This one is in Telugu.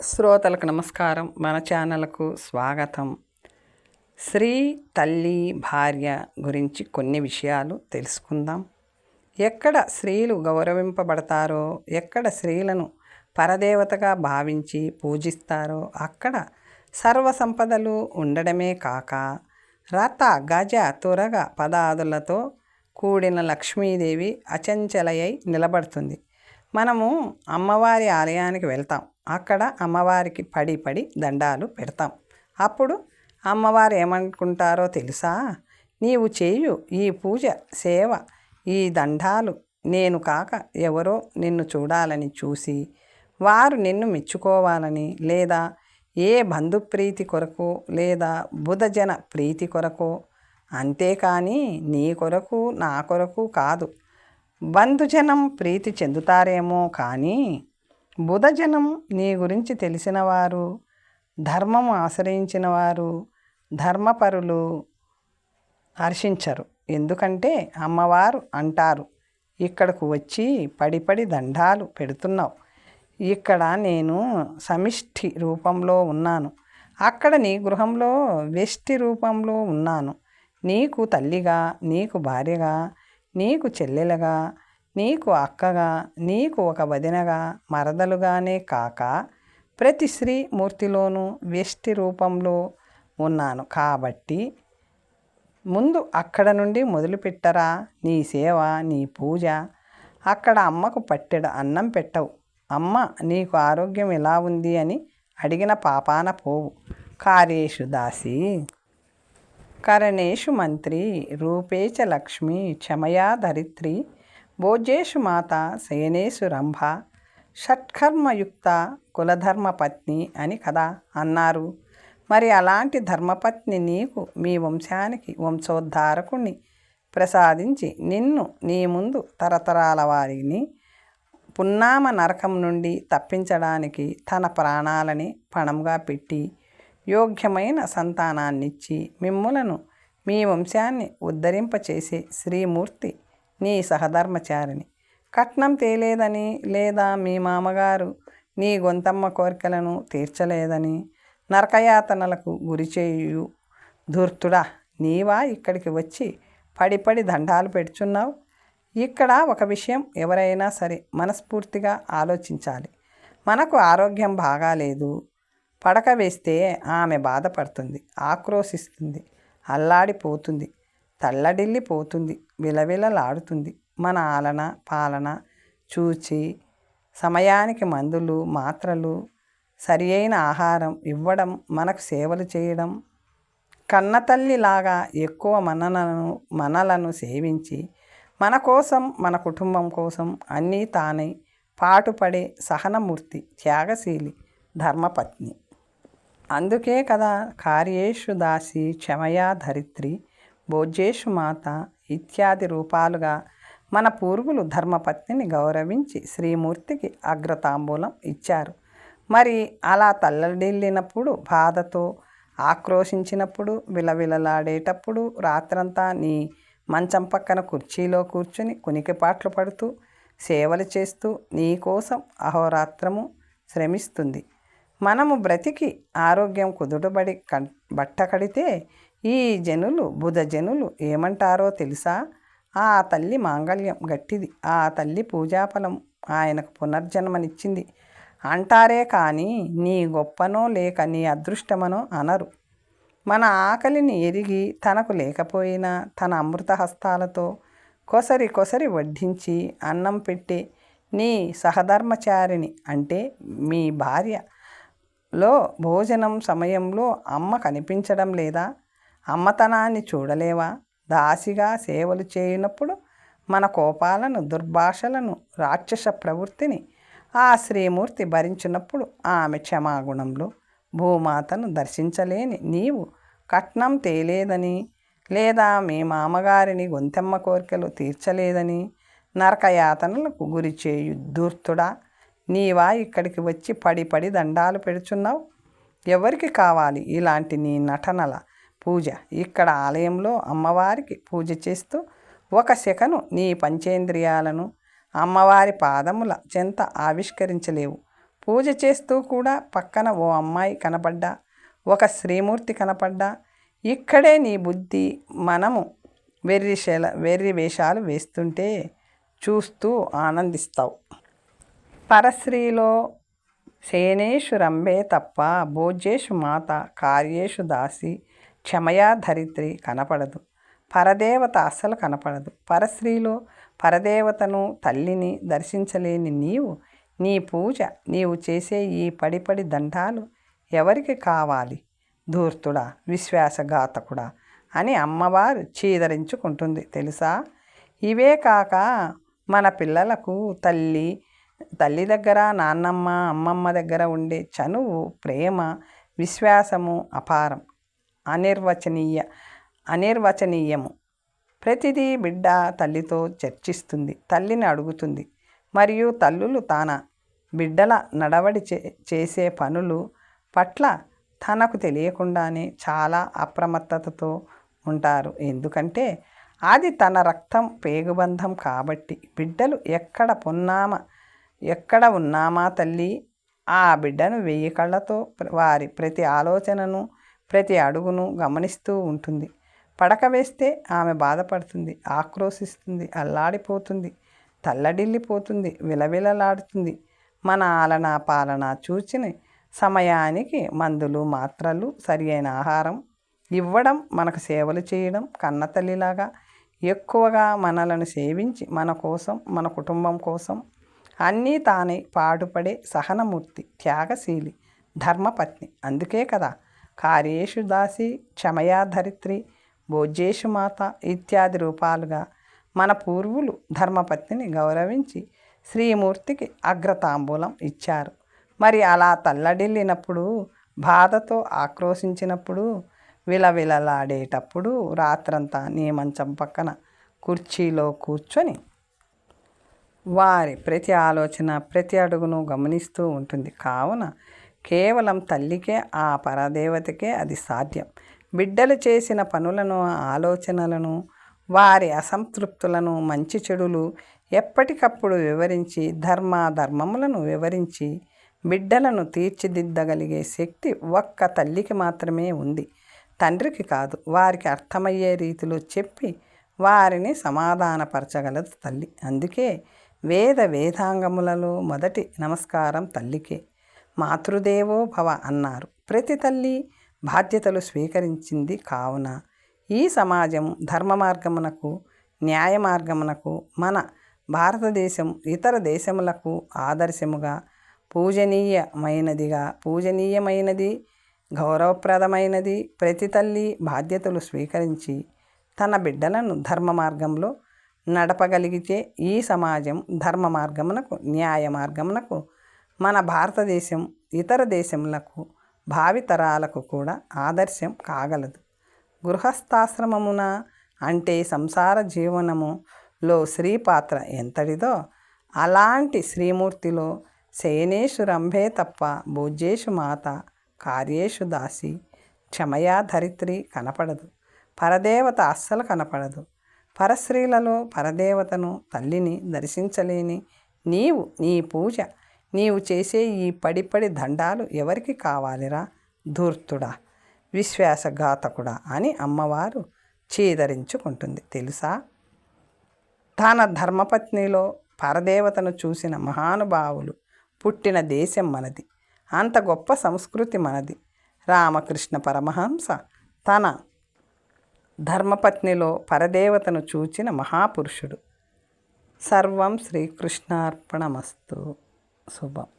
శ్రోతలకు నమస్కారం. మన ఛానల్కు స్వాగతం. స్త్రీ తల్లి భార్య గురించి కొన్ని విషయాలు తెలుసుకుందాం. ఎక్కడ స్త్రీలు గౌరవింపబడతారో ఎక్కడ స్త్రీలను పరదేవతగా భావించి పూజిస్తారో అక్కడ సర్వసంపదలు ఉండడమే కాక రత గజ తురగ పదాదులతో కూడిన లక్ష్మీదేవి అచంచలయై నిలబడుతుంది. మనము అమ్మవారి ఆలయానికి వెళ్తాం. అక్కడ అమ్మవారికి పడి పడి దండాలు పెడతాం. అప్పుడు అమ్మవారు ఏమనుకుంటారో తెలుసా? నీవు చేయు ఈ పూజ సేవ ఈ దండాలు నేను కాక ఎవరో నిన్ను చూడాలని చూసి వారు నిన్ను మెచ్చుకోవాలని లేదా ఏ బంధుప్రీతి కొరకు లేదా బుధజన ప్రీతి కొరకు? అంతేకాని నీ కొరకు నా కొరకు కాదు. బంధుజనం ప్రీతి చెందుతారేమో కానీ బుధజనం నీ గురించి తెలిసినవారు ధర్మము ఆశ్రయించిన వారు ధర్మపరులు హర్షించరు. ఎందుకంటే అమ్మవారు అంటారు ఇక్కడకు వచ్చి పడిపడి దండాలు పెడుతున్నావు. ఇక్కడ నేను సమిష్టి రూపంలో ఉన్నాను. అక్కడ నీ గృహంలో వెష్టి రూపంలో ఉన్నాను. నీకు తల్లిగా నీకు భార్యగా నీకు చెల్లెలుగా నీకు అక్కగా నీకు ఒక వదినగా మరదలుగానే కాక ప్రతి స్త్రీ మూర్తిలోనూ వ్యష్టి రూపంలో ఉన్నాను. కాబట్టి ముందు అక్కడ నుండి మొదలుపెట్టరా? నీ సేవ నీ పూజ అక్కడ అమ్మకు పట్టెడు అన్నం పెట్టవు. అమ్మ నీకు ఆరోగ్యం ఎలా ఉంది అని అడిగిన పాపాన పోవు. కార్యేషు దాసి కరణేషు మంత్రి రూపేచ లక్ష్మి క్షమయా ధరిత్రి భోజేషు మాత శయనేషు రంభ షట్కర్మయుక్త కులధర్మపత్ని అని కదా అన్నారు. మరి అలాంటి ధర్మపత్ని నీకు మీ వంశానికి వంశోద్ధారకుణ్ణి ప్రసాదించి నిన్ను నీ ముందు తరతరాల వారిని పున్నామ నరకం నుండి తప్పించడానికి తన ప్రాణాలని పణంగా పెట్టి యోగ్యమైన సంతానాన్నిచ్చి మిమ్ములను మీ వంశాన్ని ఉద్ధరింపచేసే శ్రీమూర్తి నీ సహధర్మచారిని కట్నం తేలేదని లేదా మీ మామగారు నీ గొంతమ్మ కోరికలను తీర్చలేదని నరకయాతనలకు గురిచేయు ధూర్తుడా నీవా ఇక్కడికి వచ్చి పడి పడి దండాలు పెడుచున్నావు? ఇక్కడ ఒక విషయం ఎవరైనా సరే మనస్ఫూర్తిగా ఆలోచించాలి. మనకు ఆరోగ్యం బాగాలేదు పడక వేస్తే ఆమె బాధపడుతుంది ఆక్రోశిస్తుంది అల్లాడిపోతుంది. తల్లడిల్లిపోతుంది విలవిలలాడుతుంది. మన ఆలన పాలన చూచి సమయానికి మందులు మాత్రలు సరి అయిన ఆహారం ఇవ్వడం మనకు సేవలు చేయడం కన్నతల్లిలాగా ఎక్కువ మనలను మనలను సేవించి మన కోసం మన కుటుంబం కోసం అన్నీ తానై పాటుపడే సహనమూర్తి త్యాగశీలి ధర్మపత్ని. అందుకే కదా కార్యేషు దాసి క్షమయా ధరిత్రి భోజ్యేషు మాత ఇత్యాది రూపాలుగా మన పూర్వులు ధర్మపత్నిని గౌరవించి శ్రీమూర్తికి అగ్రతాంబూలం ఇచ్చారు. మరి అలా తల్లడిల్లినప్పుడు బాధతో ఆక్రోశించినప్పుడు విలవిలలాడేటప్పుడు రాత్రంతా నీ మంచం పక్కన కుర్చీలో కూర్చుని కునికిపాట్లు పడుతూ సేవలు చేస్తూ నీ కోసం అహోరాత్రము శ్రమిస్తుంది. మనము బ్రతికి ఆరోగ్యం కుదుటబడి క బట్ట కడితే ఈ జనులు బుధ జనులు ఏమంటారో తెలుసా? ఆ తల్లి మాంగళ్యం గట్టిది. ఆ తల్లి పూజాఫలం ఆయనకు పునర్జన్మనిచ్చింది. అంటారే కానీ నీ గొప్పనో లేక నీ అదృష్టమనో అనరు. మన ఆకలిని ఎరిగి తనకు లేకపోయినా తన అమృత హస్తాలతో కొసరి కొసరి వడ్డించి అన్నం పెట్టి నీ సహధర్మచారిణి అంటే మీ భార్యలో భోజనం సమయంలో అమ్మ కనిపించడం లేదా? అమ్మతనాన్ని చూడలేవా? దాసిగా సేవలు చేయనప్పుడు మన కోపాలను దుర్భాషలను రాక్షస ప్రవృత్తిని ఆ శ్రీమూర్తి భరించినప్పుడు ఆమె క్షమాగుణంలో భూమాతను దర్శించలేని నీవు కట్నం తేలేదని లేదా మీ మామగారిని గొంతెమ్మ కోరికలు తీర్చలేదని నరకయాతనలకు గురి చేయు దూర్తుడా నీవా ఇక్కడికి వచ్చి పడి పడి దండాలు పెడుచున్నావు? ఎవరికి కావాలి ఇలాంటి నీ నటనల పూజ. ఇక్కడ ఆలయంలో అమ్మవారికి పూజ చేస్తూ ఒక శకను నీ పంచేంద్రియాలను అమ్మవారి పాదముల చెంత ఆవిష్కరించలేవు. పూజ చేస్తూ కూడా పక్కన ఓ అమ్మాయి కనపడ్డా ఒక శ్రీమూర్తి కనపడ్డా. ఇక్కడే నీ బుద్ధి మనము వెర్రిశల వెర్రి వేషాలు వేస్తుంటే చూస్తూ ఆనందిస్తావు. పరశ్రీలో సేనేషు రంభే తప్ప భోజ్యేషు మాత కార్యేషు దాసి క్షమయా ధరిత్రి కనపడదు. పరదేవత అస్సలు కనపడదు. పరశ్రీలో పరదేవతను తల్లిని దర్శించలేని నీవు నీ పూజ నీవు చేసే ఈ పడిపడి దండాలు ఎవరికి కావాలి? ధూర్తుడా విశ్వాసఘాతకుడా అని అమ్మవారు చీదరించుకుంటుంది. తెలుసా? ఇవే కాక మన పిల్లలకు తల్లి తల్లి దగ్గర నాన్నమ్మ అమ్మమ్మ దగ్గర ఉండే చనువు ప్రేమ విశ్వాసము అపారం. అనిర్వచనీయ అనిర్వచనీయము. ప్రతిదీ బిడ్డ తల్లితో చర్చిస్తుంది తల్లిని అడుగుతుంది. మరియు తల్లులు తాన బిడ్డల నడవడి చే చేసే పనులు పట్ల తనకు తెలియకుండానే చాలా అప్రమత్తతతో ఉంటారు. ఎందుకంటే అది తన రక్తం పేగుబంధం కాబట్టి బిడ్డలు ఎక్కడ పొన్నామా ఎక్కడ ఉన్నామా తల్లి? ఆ బిడ్డను వెయ్యి కళ్ళతో వారి ప్రతి ఆలోచనను ప్రతి అడుగును గమనిస్తూ ఉంటుంది. పడక వేస్తే ఆమె బాధపడుతుంది ఆక్రోశిస్తుంది అల్లాడిపోతుంది తల్లడిల్లిపోతుంది విలవిలలాడుతుంది. మన ఆలన పాలన చూచిని సమయానికి మందులు మాత్రలు సరి అయిన ఆహారం ఇవ్వడం మనకు సేవలు చేయడం కన్నతల్లిలాగా ఎక్కువగా మనలను సేవించి మన కోసం మన కుటుంబం కోసం అన్నీ తానే పాటుపడే సహనమూర్తి త్యాగశీలి ధర్మపత్ని. అందుకే కదా కార్యేషు దాసి క్షమయా ధరిత్రి భోజ్యేషు మాత ఇత్యాది రూపాలుగా మన పూర్వులు ధర్మపత్నిని గౌరవించి శ్రీమూర్తికి అగ్రతాంబూలం ఇచ్చారు. మరి అలా తల్లడిల్లినప్పుడు బాధతో ఆక్రోశించినప్పుడు విలవిలలాడేటప్పుడు రాత్రంతా నీ మంచం పక్కన కుర్చీలో కూర్చొని వారి ప్రతి ఆలోచన ప్రతి అడుగును గమనిస్తూ ఉంటుంది. కావున కేవలం తల్లికే ఆ పరదేవతకే అది సాధ్యం. బిడ్డలు చేసిన పనులను ఆలోచనలను వారి అసంతృప్తులను మంచి చెడులు ఎప్పటికప్పుడు వివరించి ధర్మాధర్మములను వివరించి బిడ్డలను తీర్చిదిద్దగలిగే శక్తి ఒక్క తల్లికి మాత్రమే ఉంది. తండ్రికి కాదు వారికి అర్థమయ్యే రీతిలో చెప్పి వారిని సమాధానపరచగలదు తల్లి. అందుకే వేద వేదాంగములలో మొదటి నమస్కారం తల్లికే. మాతృదేవో భవ అన్నారు. ప్రతి తల్లి బాధ్యతలు స్వీకరించింది కావున ఈ సమాజం ధర్మ మార్గమునకు న్యాయ మార్గమునకు మన భారతదేశం ఇతర దేశములకు ఆదర్శముగా పూజనీయమైనదిగా పూజనీయమైనది గౌరవప్రదమైనది ప్రతి తల్లి బాధ్యతలు స్వీకరించి తన బిడ్డలను ధర్మ మార్గంలో నడపగలిగితే ఈ సమాజం ధర్మ మార్గమునకు న్యాయ మార్గమునకు మన భారతదేశం ఇతర దేశములకు భావితరాలకు కూడా ఆదర్శం కాగలదు. గృహస్థాశ్రమమున అంటే సంసార జీవనములో స్త్రీ పాత్ర ఎంతటిదో అలాంటి శ్రీమూర్తిలో శయనేషు రంభే తప్ప భోజ్యేషు మాత కార్యేషు దాసి క్షమయా ధరిత్రి కనపడదు. పరదేవత అస్సలు కనపడదు. పరశ్రీలలో పరదేవతను తల్లిని దర్శించలేని నీవు నీ పూజ నీవు చేసే ఈ పడిపడి దండాలు ఎవరికి కావాలిరా? ధూర్తుడా విశ్వాసఘాతకుడా అని అమ్మవారు చీదరించుకుంటుంది. తెలుసా? తన ధర్మపత్నిలో పరదేవతను చూసిన మహానుభావులు పుట్టిన దేశం మనది అంత గొప్ప సంస్కృతి మనది. రామకృష్ణ పరమహంస తన ధర్మపత్నిలో పరదేవతను చూచిన మహాపురుషుడు. సర్వం శ్రీకృష్ణార్పణమస్తు. そば。